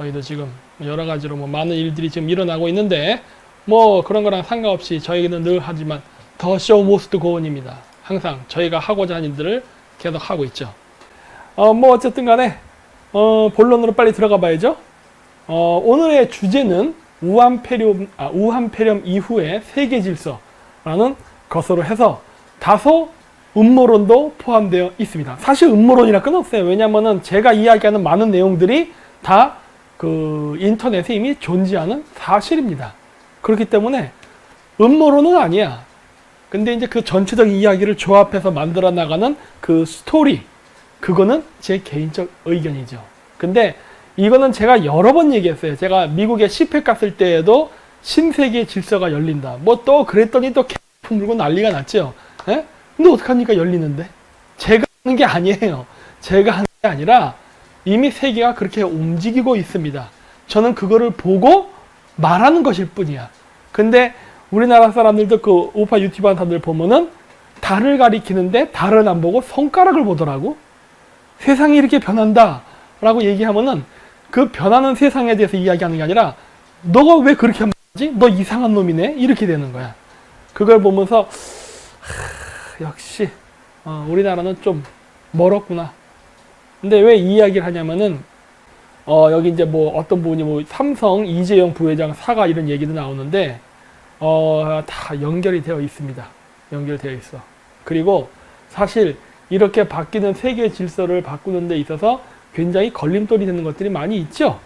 저희도 지금 여러 가지로 뭐 많은 일들이 지금 일어나고 있는데 뭐 그런 거랑 상관없이 저희는 늘 하지만 더 쇼 모스트 고원입니다. 항상 저희가 하고자 하는 일들을 계속 하고 있죠. 어, 뭐 어쨌든 간에 어, 본론으로 빨리 들어가 봐야죠. 어, 오늘의 주제는 우한폐렴, 아, 우한폐렴 이후의 세계 질서라는 것으로 해서 다소 음모론도 포함되어 있습니다. 사실 음모론이라 끊었어요. 왜냐면은 제가 이야기하는 많은 내용들이 다 그 인터넷에 이미 존재하는 사실입니다. 그렇기 때문에 음모론은 아니야. 근데 이제 그 전체적인 이야기를 조합해서 만들어 나가는 그 스토리, 그거는 제 개인적 의견이죠. 근데 이거는 제가 여러 번 얘기했어요. 제가 미국에 10회 갔을 때에도 신세계 질서가 열린다. 뭐 또 그랬더니 또 개품 물고 난리가 났죠. 예? 근데 어떡합니까? 열리는데. 제가 하는 게 아니에요. 제가 하는 게 아니라 이미 세계가 그렇게 움직이고 있습니다. 저는 그거를 보고 말하는 것일 뿐이야. 근데 우리나라 사람들도 그 우파 유튜브 하는 사람들 보면은 달을 가리키는데 달을 안 보고 손가락을 보더라고. 세상이 이렇게 변한다. 라고 얘기하면은 그 변하는 세상에 대해서 이야기하는 게 아니라 너가 왜 그렇게 말하지? 너 이상한 놈이네? 이렇게 되는 거야. 그걸 보면서 하, 역시 어, 우리나라는 좀 멀었구나. 근데 왜 이 이야기를 하냐면은 어, 여기 이제 뭐 어떤 분이 뭐 삼성 이재용 부회장 사과 이런 얘기도 나오는데 어, 다 연결이 되어 있습니다. 연결되어 있어. 그리고 사실 이렇게 바뀌는 세계 질서를 바꾸는 데 있어서 굉장히 걸림돌이 되는 것들이 많이 있죠.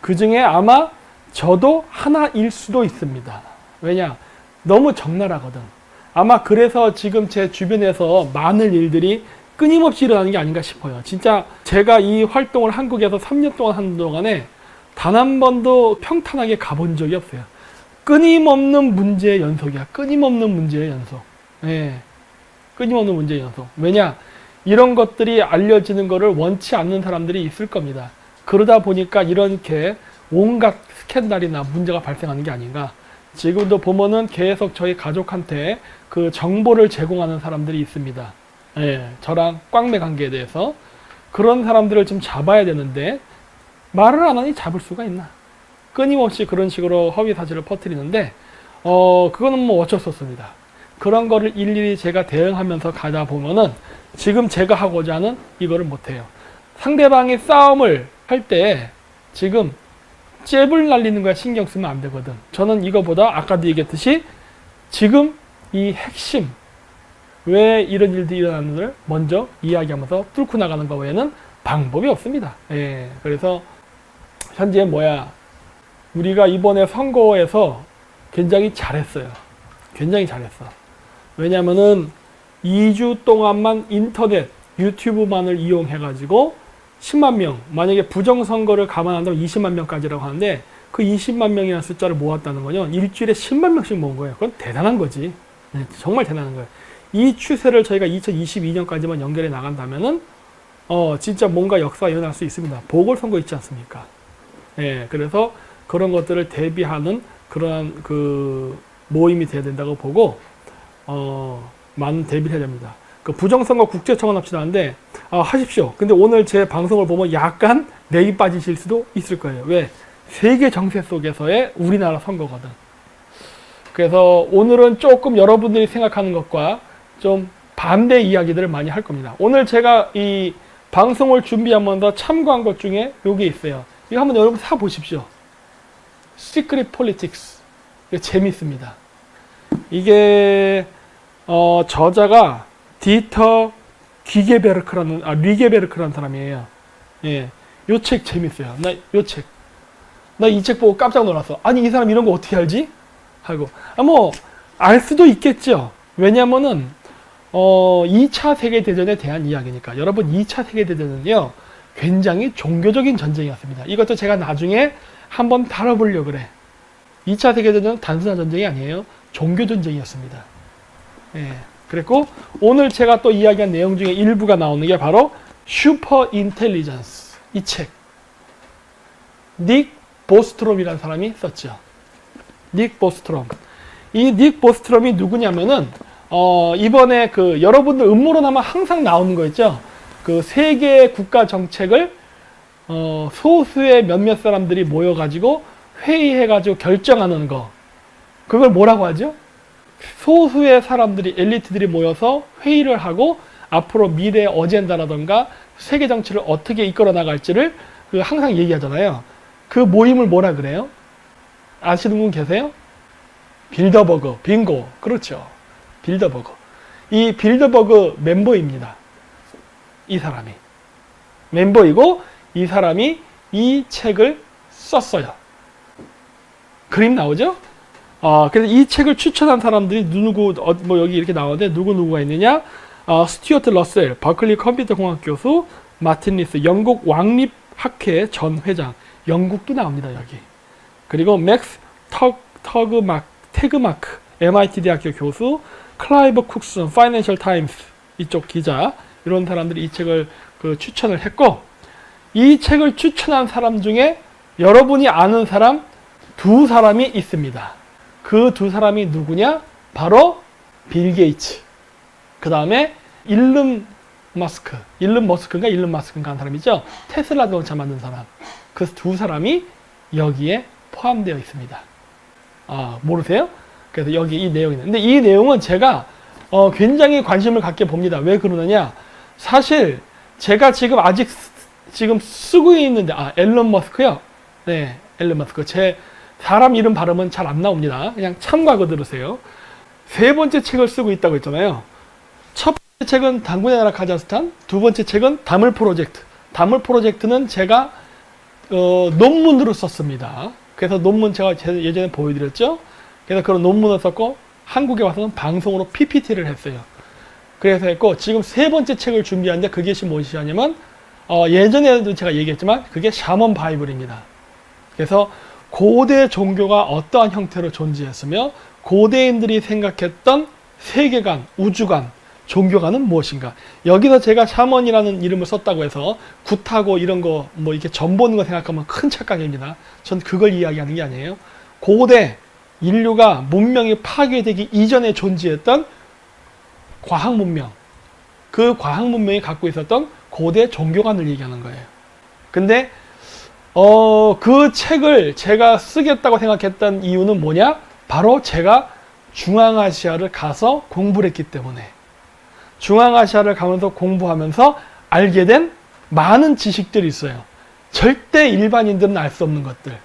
그 중에 아마 저도 하나일 수도 있습니다. 왜냐? 너무 적나라하거든. 아마 그래서 지금 제 주변에서 많은 일들이 끊임없이 일어나는 게 아닌가 싶어요. 진짜 제가 이 활동을 한국에서 3년 동안 하는 동안에 단 한 번도 평탄하게 가본 적이 없어요. 끊임없는 문제의 연속이야. 끊임없는 문제의 연속. 예. 끊임없는 문제의 연속. 왜냐? 이런 것들이 알려지는 것을 원치 않는 사람들이 있을 겁니다. 그러다 보니까 이렇게 온갖 스캔들이나 문제가 발생하는 게 아닌가. 지금도 보면은 계속 저희 가족한테 그 정보를 제공하는 사람들이 있습니다. 예, 저랑 꽝매 관계에 대해서 그런 사람들을 좀 잡아야 되는데 말을 안 하니 잡을 수가 있나? 끊임없이 그런 식으로 허위 사실을 퍼뜨리는데 어 그거는 뭐 어쩔 수 없습니다. 그런 거를 일일이 제가 대응하면서 가다 보면은 지금 제가 하고자 하는 이거를 못해요. 상대방이 싸움을 할 때 지금 잽을 날리는 거야 신경 쓰면 안 되거든. 저는 이거보다 아까도 얘기했듯이 지금 이 핵심 왜 이런 일들이 일어나는지를 먼저 이야기하면서 뚫고 나가는 것 외에는 방법이 없습니다. 예, 그래서 현재 뭐야 우리가 이번에 선거에서 굉장히 잘했어요. 굉장히 잘했어. 왜냐면은 2주 동안만 인터넷, 유튜브만을 이용해가지고 10만 명, 만약에 부정선거를 감안한다면 20만 명까지라고 하는데 그 20만 명이라는 숫자를 모았다는 거는 일주일에 10만 명씩 모은 거예요. 그건 대단한 거지. 네, 정말 대단한 거예요. 이 추세를 저희가 2022년까지만 연결해 나간다면은 어, 진짜 뭔가 역사가 일어날 수 있습니다. 보궐선거 있지 않습니까? 예, 그래서 그런 것들을 대비하는 그런 그 모임이 돼야 된다고 보고 어, 많은 대비를 해야 됩니다. 그 부정선거 국제청원 합시다 하는데 아, 하십시오. 근데 오늘 제 방송을 보면 약간 내기 빠지실 수도 있을 거예요. 왜? 세계 정세 속에서의 우리나라 선거거든. 그래서 오늘은 조금 여러분들이 생각하는 것과 좀 반대 이야기들을 많이 할 겁니다. 오늘 제가 이 방송을 준비하면서 참고한 것 중에 여기 있어요. 이거 한번 여러분 사 보십시오. Secret Politics. 이거 재밌습니다. 이게 어, 저자가 디터 귀게베르크라는 아 리게베르크라는 사람이에요. 예, 요 책 재밌어요. 나 요 책. 나 이 책 보고 깜짝 놀랐어. 아니 이 사람 이런 거 어떻게 알지? 하고 아 뭐 알 수도 있겠죠. 왜냐면은 어 2차 세계 대전에 대한 이야기니까. 여러분 2차 세계 대전은요. 굉장히 종교적인 전쟁이었습니다. 이것도 제가 나중에 한번 다뤄보려고 그래. 2차 세계대전은 단순한 전쟁이 아니에요. 종교 전쟁이었습니다. 예. 그랬고 오늘 제가 또 이야기한 내용 중에 일부가 나오는 게 바로 슈퍼 인텔리전스 이 책. 닉 보스트롬이라는 사람이 썼죠. 닉 보스트롬. 이 닉 보스트롬이 누구냐면은 어 이번에 그 여러분들 음모론 하면 항상 나오는 거 있죠. 그 세계 국가 정책을 어, 소수의 몇몇 사람들이 모여가지고 회의해가지고 결정하는 거. 그걸 뭐라고 하죠? 소수의 사람들이, 엘리트들이 모여서 회의를 하고 앞으로 미래의 어젠다라던가 세계 정치를 어떻게 이끌어 나갈지를 그 항상 얘기하잖아요. 그 모임을 뭐라 그래요? 아시는 분 계세요? 빌더버그, 빙고. 그렇죠. 빌더버그. 이 빌더버그 멤버입니다. 이 사람이. 멤버이고 이 사람이 이 책을 썼어요. 그림 나오죠? 어, 그래서 이 책을 추천한 사람들이 누구, 어, 뭐 여기 이렇게 나오는데 누구 누구가 있느냐? 어, 스튜어트 러셀, 버클리 컴퓨터 공학 교수, 마틴 리스, 영국 왕립 학회 전 회장, 영국도 나옵니다 여기. 그리고 맥스 터, 터그마크, 테그마크, MIT 대학교 교수, 클라이버 쿡슨, 파이낸셜 타임스 이쪽 기자 이런 사람들이 이 책을 그 추천을 했고 이 책을 추천한 사람 중에 여러분이 아는 사람 두 사람이 있습니다. 그 두 사람이 누구냐? 바로 빌 게이츠. 그 다음에 일름 마스크. 일름 머스크인가 일름 마스크인가 한 사람이죠. 테슬라 자동차 만든 사람. 그 두 사람이 여기에 포함되어 있습니다. 아, 모르세요? 그래서 여기 이 내용이 있는데 이 내용은 제가 어, 굉장히 관심을 갖게 봅니다. 왜 그러느냐? 사실 제가 지금 아직 쓰- 지금 쓰고 있는데 아 앨런 머스크요. 네, 앨런 머스크. 제 사람 이름 발음은 잘 안 나옵니다. 그냥 참고하고 들으세요. 세 번째 책을 쓰고 있다고 했잖아요. 첫 번째 책은 당군의 나라 카자흐스탄, 두 번째 책은 다물 프로젝트. 다물 프로젝트는 제가 어, 논문으로 썼습니다. 그래서 논문 제가 제- 예전에 보여드렸죠. 그래서 그런 논문을 썼고 한국에 와서는 방송으로 PPT를 했어요. 그래서 했고 지금 세 번째 책을 준비하는데 그게 지금 무엇이 하냐면 어, 예전에도 제가 얘기했지만 그게 샤먼 바이블입니다. 그래서 고대 종교가 어떠한 형태로 존재했으며 고대인들이 생각했던 세계관, 우주관, 종교관은 무엇인가? 여기서 제가 샤먼이라는 이름을 썼다고 해서 굿하고 이런 거 뭐 이렇게 전 보는 거 생각하면 큰 착각입니다. 전 그걸 이야기하는 게 아니에요. 고대 인류가 문명이 파괴되기 이전에 존재했던 과학 문명, 그 과학 문명이 갖고 있었던 고대 종교관을 얘기하는 거예요. 근데 어, 그 책을 제가 쓰겠다고 생각했던 이유는 뭐냐? 바로 제가 중앙아시아를 가서 공부를 했기 때문에 중앙아시아를 가면서 공부하면서 알게 된 많은 지식들이 있어요. 절대 일반인들은 알 수 없는 것들.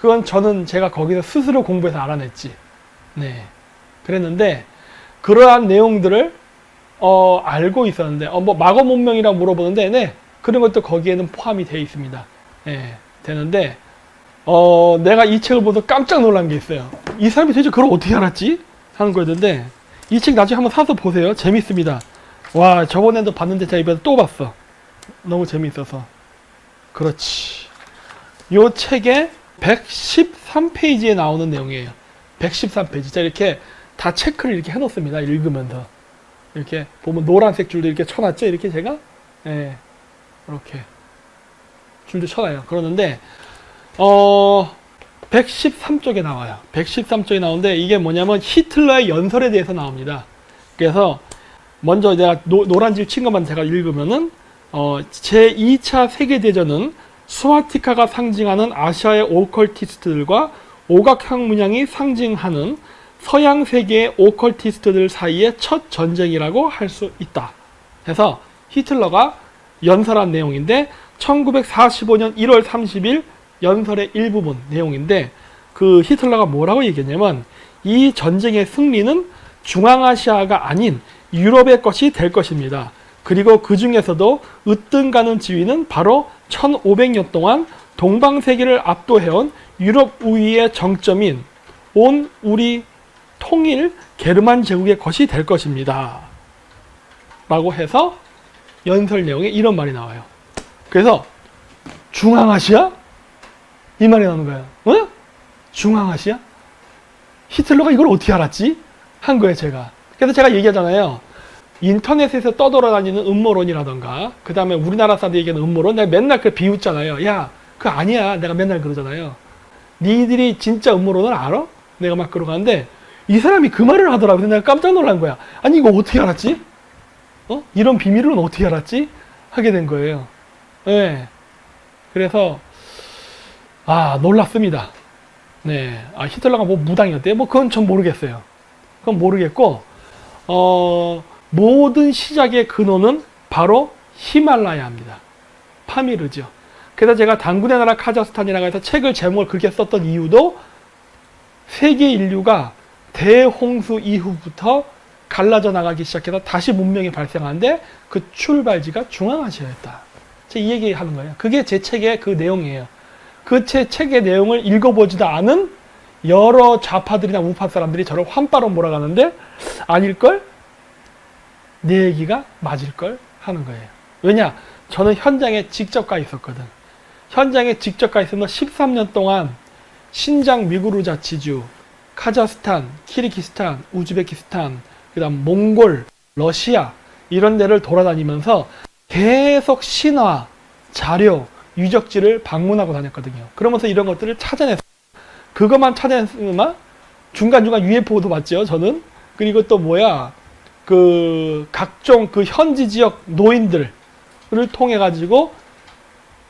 그건 저는 제가 거기서 스스로 공부해서 알아냈지. 네. 그랬는데 그러한 내용들을 어, 알고 있었는데 어, 뭐 마거 문명이라고 물어보는데 네. 그런 것도 거기에는 포함이 되어 있습니다. 예, 되는데 어, 내가 이 책을 보면서 깜짝 놀란 게 있어요. 이 사람이 도대체 그걸 어떻게 알았지? 하는 거였는데 이 책 나중에 한번 사서 보세요. 재밌습니다. 와 저번에도 봤는데 제가 이번에 또 봤어. 너무 재미있어서. 그렇지. 요 책에 113페이지에 나오는 내용이에요. 113페이지. 자 이렇게 다 체크를 이렇게 해놓습니다. 읽으면서. 이렇게 보면 노란색 줄도 이렇게 쳐놨죠. 이렇게 제가. 예. 이렇게. 줄도 쳐놔요. 그러는데 어 113쪽에 나와요. 113쪽에 나오는데 이게 뭐냐면 히틀러의 연설에 대해서 나옵니다. 그래서 먼저 내가 노, 노란 줄 친 것만 제가 읽으면은 어, 제2차 세계대전은 스와티카가 상징하는 아시아의 오컬티스트들과 오각형 문양이 상징하는 서양 세계의 오컬티스트들 사이의 첫 전쟁이라고 할 수 있다. 해서 히틀러가 연설한 내용인데 1945년 1월 30일 연설의 일부분 내용인데 그 히틀러가 뭐라고 얘기했냐면 이 전쟁의 승리는 중앙아시아가 아닌 유럽의 것이 될 것입니다. 그리고 그 중에서도 으뜸 가는 지위는 바로 1500년 동안 동방세계를 압도해온 유럽 우위의 정점인 온 우리 통일 게르만 제국의 것이 될 것입니다. 라고 해서 연설 내용에 이런 말이 나와요. 그래서 중앙아시아? 이 말이 나오는 거예요. 어? 중앙아시아? 히틀러가 이걸 어떻게 알았지? 한 거예요, 제가. 그래서 제가 얘기하잖아요. 인터넷에서 떠돌아다니는 음모론이라던가, 그 다음에 우리나라 사람들이 얘기하는 음모론, 내가 맨날 그 비웃잖아요. 야, 그거 아니야. 내가 맨날 그러잖아요. 니들이 진짜 음모론을 알아? 내가 막 그러가는데, 이 사람이 그 말을 하더라고요. 내가 깜짝 놀란 거야. 아니, 이거 어떻게 알았지? 어? 이런 비밀은 어떻게 알았지? 하게 된 거예요. 예. 그래서 아 놀랐습니다. 네, 아 히틀러가 뭐 무당이었대요? 뭐 그건 전 모르겠어요. 그건 모르겠고 어 모든 시작의 근원은 바로 히말라야입니다. 파미르죠. 그래서 제가 당군의 나라 카자흐스탄이라고 해서 책을 제목을 그렇게 썼던 이유도 세계 인류가 대홍수 이후부터 갈라져 나가기 시작해서 다시 문명이 발생하는데 그 출발지가 중앙아시아였다. 제가 이 얘기 하는 거예요. 그게 제 책의 그 내용이에요. 그 제 책의 내용을 읽어보지도 않은 여러 좌파들이나 우파 사람들이 저를 환빠로 몰아가는데 아닐걸? 내 얘기가 맞을 걸? 하는 거예요. 왜냐? 저는 현장에 직접 가 있었거든. 현장에 직접 가 있으면 13년 동안 신장 미구르 자치주, 카자흐스탄, 키르기스탄, 우즈베키스탄, 그다음 몽골, 러시아 이런 데를 돌아다니면서 계속 신화, 자료, 유적지를 방문하고 다녔거든요. 그러면서 이런 것들을 찾아냈어요. 그것만 찾아냈으면 중간중간 UFO도 봤죠, 저는. 그리고 또 뭐야, 그 각종 그 현지 지역 노인들을 통해 가지고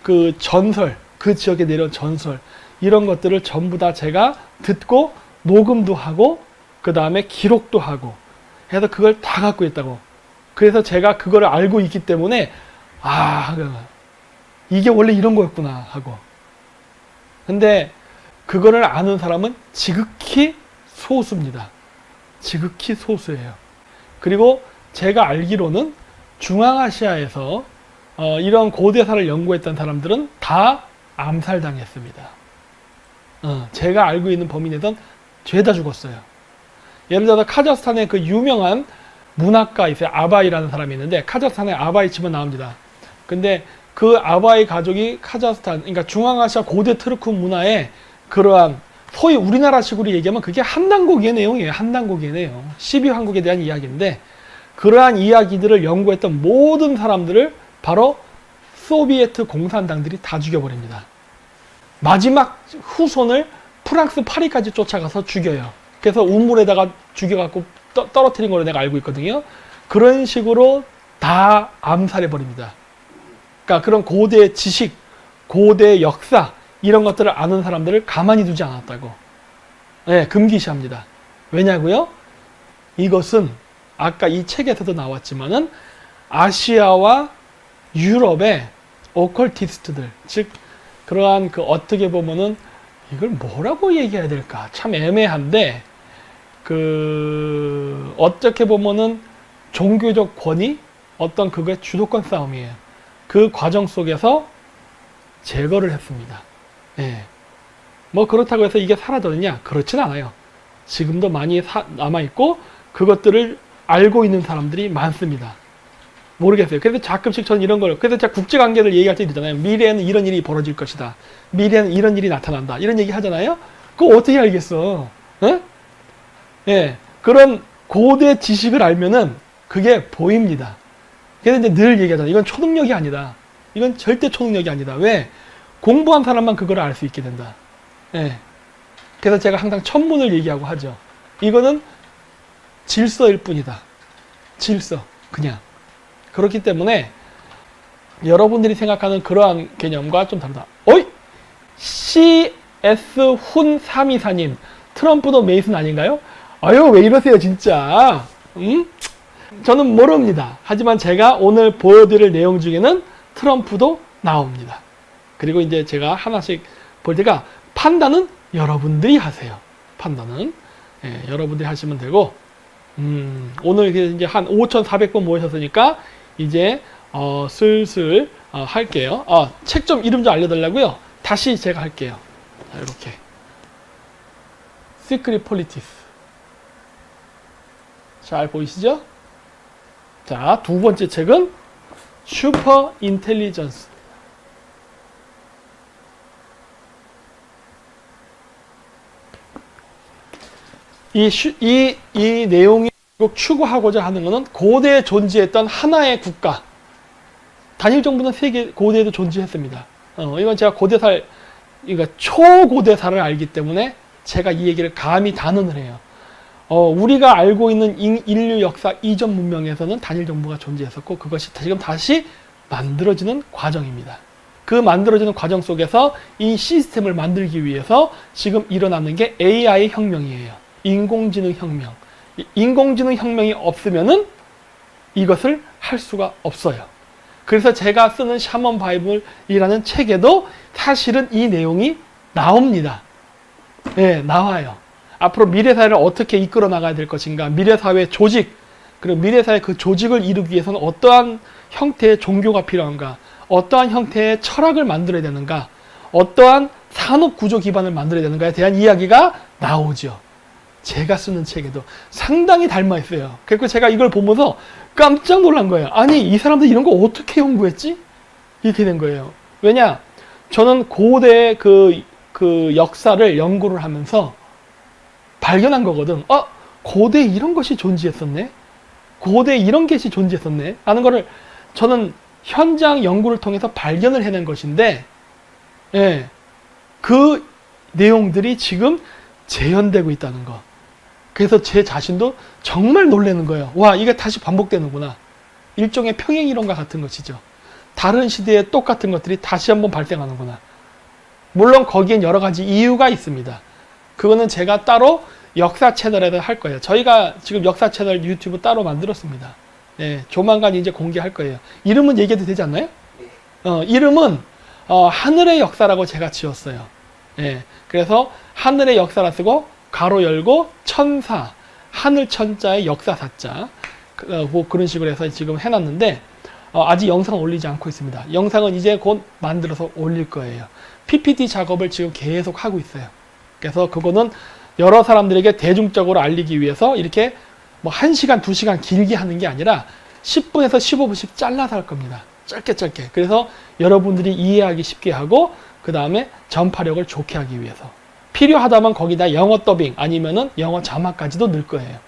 그 전설, 그 지역에 내려온 전설 이런 것들을 전부 다 제가 듣고 녹음도 하고 그 다음에 기록도 하고 해서 그걸 다 갖고 있다고. 그래서 제가 그걸 알고 있기 때문에 아 이게 원래 이런 거였구나 하고. 근데 그거를 아는 사람은 지극히 소수입니다. 지극히 소수예요. 그리고 제가 알기로는 중앙아시아에서 어, 이런 고대사를 연구했던 사람들은 다 암살당했습니다. 어, 제가 알고 있는 범위 내선 죄다 죽었어요. 예를 들어서 카자흐스탄에 그 유명한 문학가 있어요. 아바이라는 사람이 있는데 카자흐스탄에 아바이 치면 나옵니다. 근데 그 아바이 가족이 카자흐스탄, 그러니까 중앙아시아 고대 트르크 문화에 그러한 소위 우리나라식으로 얘기하면 그게 한단고기의 내용이에요. 한단고기의 내용. 12황국에 대한 이야기인데 그러한 이야기들을 연구했던 모든 사람들을 바로 소비에트 공산당들이 다 죽여버립니다. 마지막 후손을 프랑스 파리까지 쫓아가서 죽여요. 그래서 우물에다가 죽여갖고 떠, 떨어뜨린 걸로 내가 알고 있거든요. 그런 식으로 다 암살해버립니다. 그러니까 그런 고대 지식, 고대 역사, 이런 것들을 아는 사람들을 가만히 두지 않았다고. 네, 금기시합니다. 왜냐고요? 이것은 아까 이 책에서도 나왔지만은 아시아와 유럽의 오컬티스트들, 즉 그러한 그 어떻게 보면은 이걸 뭐라고 얘기해야 될까 참 애매한데 그 어떻게 보면은 종교적 권위 어떤 그거의 주도권 싸움이에요. 그 과정 속에서 제거를 했습니다. 예. 뭐 그렇다고 해서 이게 사라졌느냐? 그렇진 않아요. 지금도 많이 남아 있고 그것들을 알고 있는 사람들이 많습니다. 모르겠어요. 그래서 가끔씩 저는 이런 걸, 그래서 제가 국제관계를 얘기할 때 있잖아요. 미래에는 이런 일이 벌어질 것이다. 미래에는 이런 일이 나타난다. 이런 얘기 하잖아요. 그거 어떻게 알겠어? 예? 예. 그런 고대 지식을 알면은 그게 보입니다. 그래서 이제 늘 얘기하잖아요. 이건 초능력이 아니다. 이건 절대 초능력이 아니다. 왜? 공부한 사람만 그걸 알 수 있게 된다. 예. 그래서 제가 항상 천문을 얘기하고 하죠. 이거는 질서일 뿐이다. 질서. 그냥. 그렇기 때문에 여러분들이 생각하는 그러한 개념과 좀 다르다. 어이! CS 훈 324님. 트럼프도 메이슨 아닌가요? 아유, 왜 이러세요, 진짜. 음? 저는 모릅니다. 하지만 제가 오늘 보여드릴 내용 중에는 트럼프도 나옵니다. 그리고 이제 제가 하나씩 볼 때가 판단은 여러분들이 하세요. 판단은. 예, 여러분들이 하시면 되고, 음, 오늘 이제 한 5,400번 모으셨으니까 이제 어, 슬슬 어, 할게요. 아, 책 좀 이름 좀 알려달라고요. 다시 제가 할게요. 자, 이렇게. 시크릿 폴리티스. 잘 보이시죠? 자, 두 번째 책은 슈퍼 인텔리전스. 이, 슈, 이, 이 내용이 추구하고자 하는 것은 고대에 존재했던 하나의 국가. 단일 정부는 세계 고대에도 존재했습니다. 어, 이건 제가 고대사, 그러니까 초고대사를 알기 때문에 제가 이 얘기를 감히 단언을 해요. 어, 우리가 알고 있는 인류 역사 이전 문명에서는 단일 정부가 존재했었고 그것이 지금 다시 만들어지는 과정입니다. 그 만들어지는 과정 속에서 이 시스템을 만들기 위해서 지금 일어나는 게 AI 혁명이에요. 인공지능 혁명. 이 인공지능 혁명이 없으면은 이것을 할 수가 없어요. 그래서 제가 쓰는 샤먼 바이블이라는 책에도 사실은 이 내용이 나옵니다. 예, 나와요. 앞으로 미래 사회를 어떻게 이끌어 나가야 될 것인가, 미래 사회 조직, 그리고 미래 사회 그 조직을 이루기 위해서는 어떠한 형태의 종교가 필요한가, 어떠한 형태의 철학을 만들어야 되는가, 어떠한 산업 구조 기반을 만들어야 되는가에 대한 이야기가 나오죠. 제가 쓰는 책에도 상당히 닮아 있어요. 그리고 제가 이걸 보면서 깜짝 놀란 거예요. 아니, 이 사람들 이런 거 어떻게 연구했지? 이렇게 된 거예요. 왜냐? 저는 고대 그, 그 역사를 연구를 하면서 발견한 거거든. 어, 고대 이런 것이 존재했었네? 고대 이런 것이 존재했었네? 하는 거를 저는 현장 연구를 통해서 발견을 해낸 것인데, 예, 그 내용들이 지금 재현되고 있다는 거. 그래서 제 자신도 정말 놀라는 거예요. 와, 이게 다시 반복되는구나. 일종의 평행 이론과 같은 것이죠. 다른 시대에 똑같은 것들이 다시 한번 발생하는구나. 물론 거기엔 여러 가지 이유가 있습니다. 그거는 제가 따로 역사 채널에서 할 거예요. 저희가 지금 역사 채널 유튜브 따로 만들었습니다. 예, 조만간 이제 공개할 거예요. 이름은 얘기해도 되지 않나요? 어, 이름은 어, 하늘의 역사라고 제가 지었어요. 예, 그래서 하늘의 역사라 쓰고 가로 열고 천사 하늘 천자의 역사 사자 그, 어, 뭐 그런 식으로 해서 지금 해놨는데 어, 아직 영상 올리지 않고 있습니다. 영상은 이제 곧 만들어서 올릴 거예요. PPT 작업을 지금 계속 하고 있어요. 그래서 그거는 여러 사람들에게 대중적으로 알리기 위해서 이렇게 뭐 1시간, 2시간 길게 하는 게 아니라 10분에서 15분씩 잘라서 할 겁니다. 짧게 짧게. 그래서 여러분들이 이해하기 쉽게 하고 그 다음에 전파력을 좋게 하기 위해서. 필요하다면 거기다 영어 더빙 아니면은 영어 자막까지도 넣을 거예요.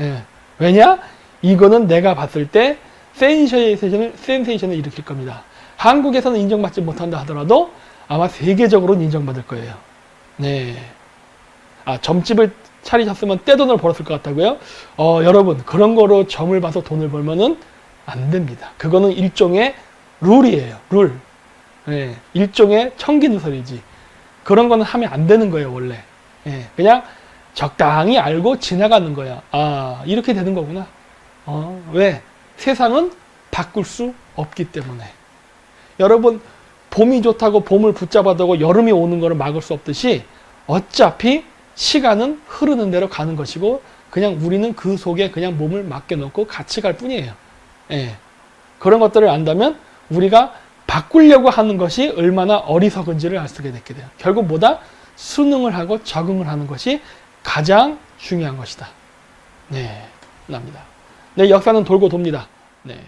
예. 왜냐? 이거는 내가 봤을 때 센세이션을, 센세이션을 일으킬 겁니다. 한국에서는 인정받지 못한다 하더라도 아마 세계적으로는 인정받을 거예요. 네. 아, 점집을 차리셨으면 떼돈을 벌었을 것 같다고요? 어, 여러분, 그런 거로 점을 봐서 돈을 벌면은 안 됩니다. 그거는 일종의 룰이에요. 룰. 예, 일종의 청기누설이지. 그런 거는 하면 안 되는 거예요, 원래. 예, 그냥 적당히 알고 지나가는 거야. 아, 이렇게 되는 거구나. 어, 왜? 세상은 바꿀 수 없기 때문에. 여러분, 봄이 좋다고 봄을 붙잡아두고 여름이 오는 거를 막을 수 없듯이 어차피 시간은 흐르는 대로 가는 것이고 그냥 우리는 그 속에 그냥 몸을 맡겨놓고 같이 갈 뿐이에요. 예. 그런 것들을 안다면 우리가 바꾸려고 하는 것이 얼마나 어리석은지를 알 수가 있게 돼요. 결국 뭐다? 수능을 하고 적응을 하는 것이 가장 중요한 것이다. 네, 납니다. 네, 역사는 돌고 돕니다. 네.